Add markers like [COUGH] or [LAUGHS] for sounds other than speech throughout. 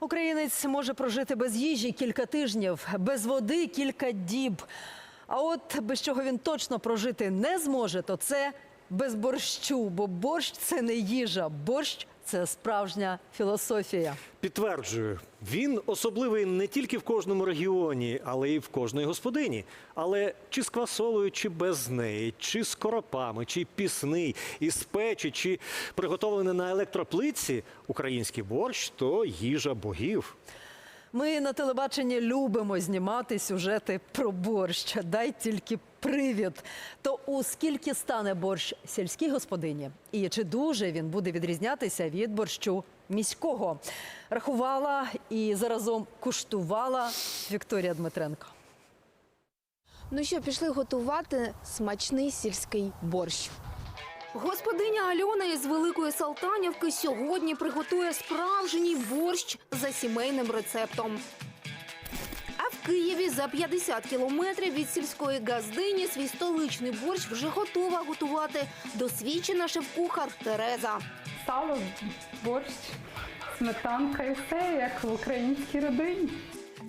Українець може прожити без їжі кілька тижнів, без води кілька діб. А от без чого він точно прожити не зможе, то це без борщу. Бо борщ це не їжа, борщ це справжня філософія. Підтверджую, він особливий не тільки в кожному регіоні, але й в кожної господині. Але чи з квасолою, чи без неї, чи з коропами, чи пісний, із печі, чи приготовлений на електроплитці, український борщ то їжа богів. Ми на телебаченні любимо знімати сюжети про борщ. Дай тільки привід. То у скільки стане борщ сільській господині? І чи дуже він буде відрізнятися від борщу міського? Рахувала і заразом куштувала Вікторія Дмитренко. Ну що, пішли готувати смачний сільський борщ. Господиня Альона із Великої Салтанівки сьогодні приготує справжній борщ за сімейним рецептом. А в Києві за 50 кілометрів від сільської газдині свій столичний борщ вже готова готувати досвідчена шеф-кухар Тереза. сало, борщ, сметанка і все, як в українській родині.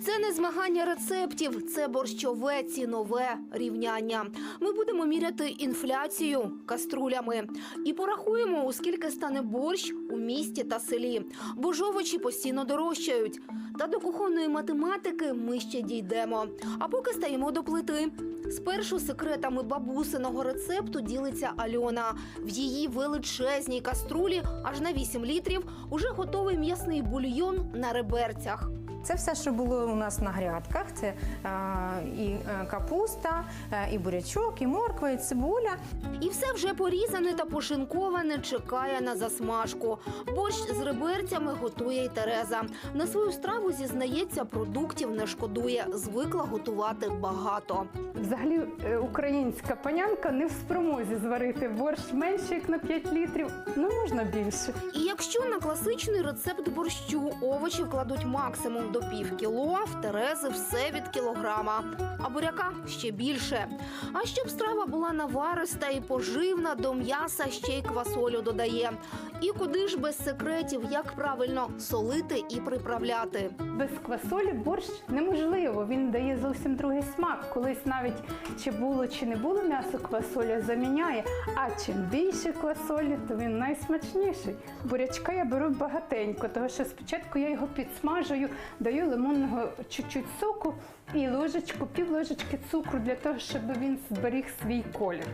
Це не змагання рецептів, це борщове цінове рівняння. Ми будемо міряти інфляцію каструлями і порахуємо, у скільки стане борщ у місті та селі. Бо ж овочі постійно дорожчають. Та до кухонної математики ми ще дійдемо. А поки стаємо до плити. Спершу секретами бабусиного рецепту ділиться Альона. В її величезній каструлі аж на 8 літрів уже готовий м'ясний бульйон на реберцях. Це все, що було у нас на грядках. Це е, і е, капуста, е, і бурячок, і морква, і цибуля. І все вже порізане та пошинковане чекає на засмажку. Борщ з реберцями готує й Тереза. На свою страву зізнається, продуктів не шкодує. Звикла готувати багато. Взагалі, українська панянка не в спромозі зварити борщ менше, як на 5 літрів. Ну, можна більше. І якщо на класичний рецепт борщу овочі вкладуть максимум до пів кіло, в Терези все від кілограма, а буряка ще більше. А щоб страва була навариста і поживна, до м'яса ще й квасолю додає. І куди ж без секретів, як правильно солити і приправляти. Без квасолі борщ неможливо. Він дає зовсім другий смак. Колись навіть чи було, чи не було м'ясо квасоля заміняє. А чим більше квасолі, то він найсмачніший. Бурячка я беру багатенько, тому що спочатку я його підсмажую, даю лимонного чуть-чуть соку і ложечку, пів ложечки цукру для того, щоб він зберіг свій колір.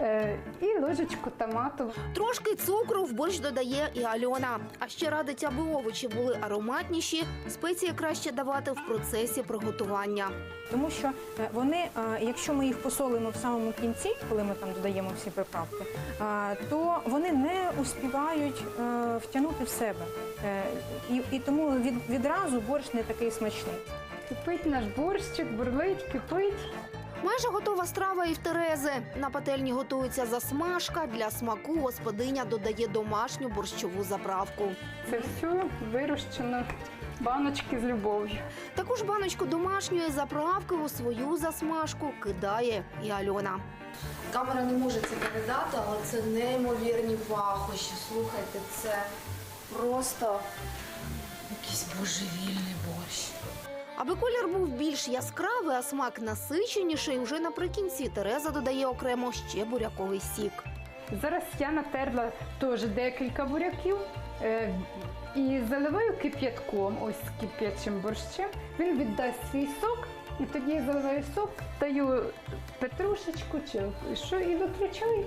Е, і ложечку томату. Трошки цукру в борщ додає і Альона. А ще радить, аби овочі були ароматніші, спеції краще давати в процесі приготування. Тому що е, вони, е, якщо ми їх посолимо в самому кінці, коли ми там додаємо всі приправки, е, то вони не успівають е, втягнути в себе. Е, І, і тому від, відразу борщ не такий смачний. Кипить наш борщик, бурлить, кипить. Майже готова страва і в Терези. На пательні готується засмажка. Для смаку господиня додає домашню борщову заправку. Це все вирощено баночки з любов'ю. Таку ж баночку домашньої заправки у свою засмажку кидає і Альона. Камера не може це передати, але це неймовірні пахощі. Слухайте, це просто якийсь божевільний борщ. Аби колір був більш яскравий, а смак насиченіший, уже наприкінці Тереза додає окремо ще буряковий сік. Зараз я натерла теж декілька буряків е, і заливаю кип'ятком, ось кип'ячим борщем. Він віддасть свій сок, і тоді я заливаю сок, даю петрушечку чи що і виключаю.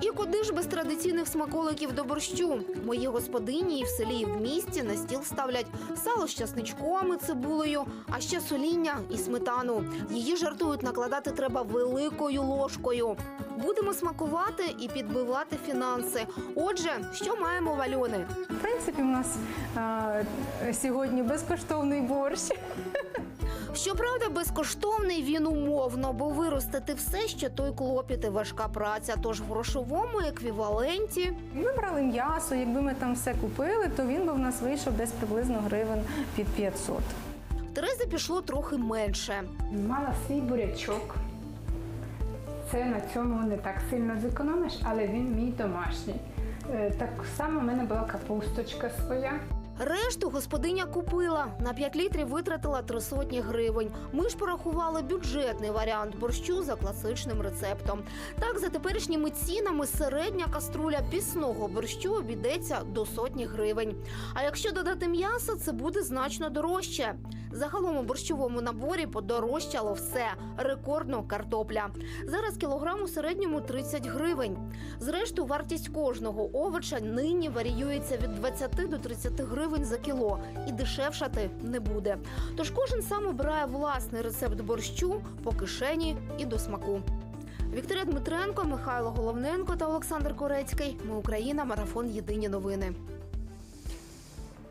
І куди ж без традиційних смаколиків до борщу? Мої господині і в селі, і в місті на стіл ставлять сало з часничком і цибулею, а ще соління і сметану. Її жартують накладати треба великою ложкою. Будемо смакувати і підбивати фінанси. Отже, що маємо в Альони? В принципі, у нас е, сьогодні безкоштовний борщ. [LAUGHS] Щоправда, безкоштовний він умовно, бо виростити все ще той клопіт і важка праця. Тож в грошовому еквіваленті Ми брали м'ясо, якби ми там все купили, то він би в нас вийшов десь приблизно гривень під 500. в Терези пішло трохи менше. Мала свій бурячок. Це на цьому не так сильно зекономиш, але він мій домашній. Е, Так само в мене була капусточка своя. Решту господиня купила. На 5 літрів витратила три сотні гривень. Ми ж порахували бюджетний варіант борщу за класичним рецептом. Так, за теперішніми цінами середня каструля пісного борщу обійдеться до сотні гривень. А якщо додати м'ясо, це буде значно дорожче. Загалом у борщовому наборі подорожчало все. Рекордно картопля. Зараз кілограм у середньому 30 гривень. Зрештою, вартість кожного овоча нині варіюється від 20 до 30 гривень за кіло і дешевшати не буде. Тож кожен сам обирає власний рецепт борщу по кишені і до смаку. Вікторія Дмитренко, Михайло Головненко та Олександр Корецький. Ми Україна. Марафон. Єдині новини.